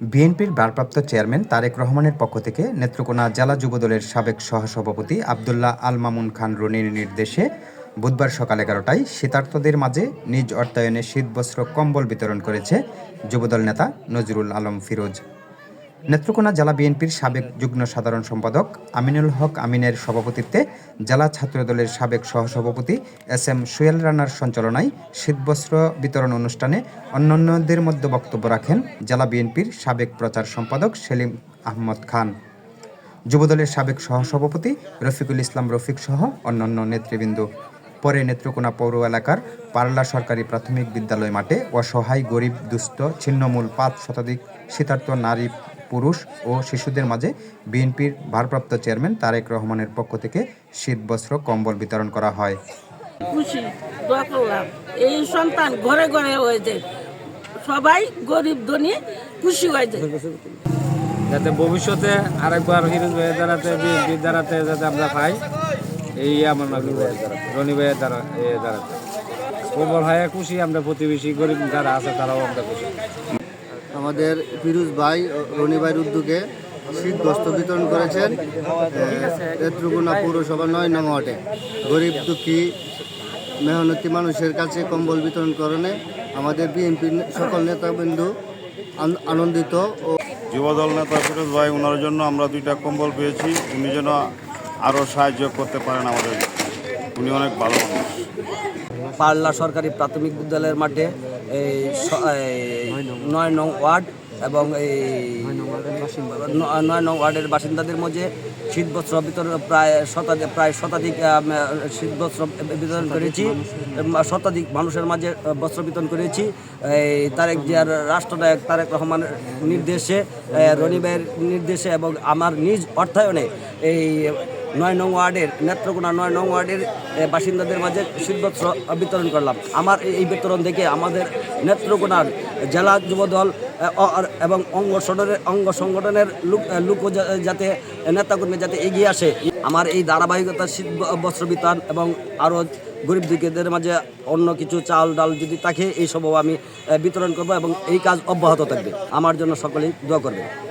বিএনপির ভারপ্রাপ্ত চেয়ারম্যান তারেক রহমানের পক্ষ থেকে নেত্রকোনা জেলা যুবদলের সাবেক সহসভাপতি আবদুল্লাহ আল মামুন খান রনির নির্দেশে বুধবার সকাল এগারোটায় শীতার্থদের মাঝে নিজ অর্থায়নে শীতবস্ত্র, কম্বল বিতরণ করেছে যুবদল নেতা নজরুল আলম ফিরোজ। নেত্রকোনা জেলা বিএনপির সাবেক যুগ্ম সাধারণ সম্পাদক আমিনুল হক আমিনের সভাপতিত্বে জেলা ছাত্রদলের সাবেক সহসভাপতি এস এম সুয়েল রানার সঞ্চালনায় শীতবস্ত্র বিতরণ অনুষ্ঠানে অন্যান্যদের মধ্যে বক্তব্য রাখেন জেলা বিএনপির সাবেক প্রচার সম্পাদক সেলিম আহমদ খান। যুবদলের সাবেক সহসভাপতি রফিকুল ইসলাম রফিক সহ অন্যান্য নেতৃবৃন্দ। পরে নেত্রকোনা পৌর এলাকার পারলা সরকারি প্রাথমিক বিদ্যালয় মাঠে অসহায়, গরিব, দুস্থ, ছিন্নমূল পাঁচ শতাধিক শীতার্থ নারী পুরুষ ও শিশুদের মাঝে বিএনপির ভারপ্রাপ্ত চেয়ারম্যান তারেক রহমানের পক্ষ থেকে শীতবস্ত্র কম্বল বিতরণ করা হয়। খুশি দোয়া করলাম। এই সন্তান ঘরে ঘরে হয়েছে। সবাই গরিব ধনী খুশি হয়েছে। যাতে ভবিষ্যতে আরেকবার হিরোজ ভাইয়ের দ্বারাতে বিএনপির দ্বারাতে যাতে আমরা পাই এই আমার নাকি রনি ভাইয়ের দ্বারা এ দ্বারাতে। প্রবল হয় খুশি আমরা প্রতিবেশী গরিব যারা আছে তারাও আমরা খুশি। আমাদের ফিরুজ ভাই ও রনি ভাইয়ের উদ্যোগে শীত বস্ত্র বিতরণ করেছেন। নেত্রকোনা পৌরসভা নয় নং ওয়ার্ডে। গরিব দুঃখী মেহনতি মানুষের কাছে কম্বল বিতরণ করণে আমাদের বিএনপির সকল নেতাবৃন্দু আন- আনন্দিত ও যুবদল নেতা ফিরোজ ভাই ওনার জন্য আমরা দুইটা কম্বল পেয়েছি। উনি যেন আরও সাহায্য করতে পারেন আমাদের। উনি অনেক ভালো মানুষ। পারলা সরকারি প্রাথমিক বিদ্যালয়ের মাঠে এই নয় নং ওয়ার্ড এবং এই নয় নং ওয়ার্ডের বাসিন্দাদের মধ্যে শীতবস্ত্র বিতরণ প্রায় শতাধিক প্রায় শতাধিক আম, শীতবস্ত্র বিতরণ করেছি শতাধিক মানুষের মাঝে বস্ত্র বিতরণ করেছি। এই তারেক জিয়ার রাষ্ট্রনায়ক তারেক রহমানের নির্দেশে রনি ভাইয়ের নির্দেশে এবং আমার নিজ অর্থায়নে এই নয় নং ওয়ার্ডের, নেত্রকোনা নয় নং ওয়ার্ডের বাসিন্দাদের মাঝে শীতবস্ত্র বিতরণ করলাম। আমার এই- বিতরণ দেখে আমাদের নেত্রকোনার জেলা যুবদল এবং অঙ্গ সংগঠনের অঙ্গ সংগঠনের লোক লোক যাতে নেতাকর্মী যাতে এগিয়ে আসে। আমার এই ধারাবাহিকতা শীত বস্ত্র বিতরণ এবং আরও গরিব দুঃখীদের মাঝে অন্য কিছু চাল ডাল যদি থাকে, এই সবও আমি বিতরণ করব এবং এই কাজ অব্যাহত থাকবে। আমার জন্য সকলেই দোয়া করবে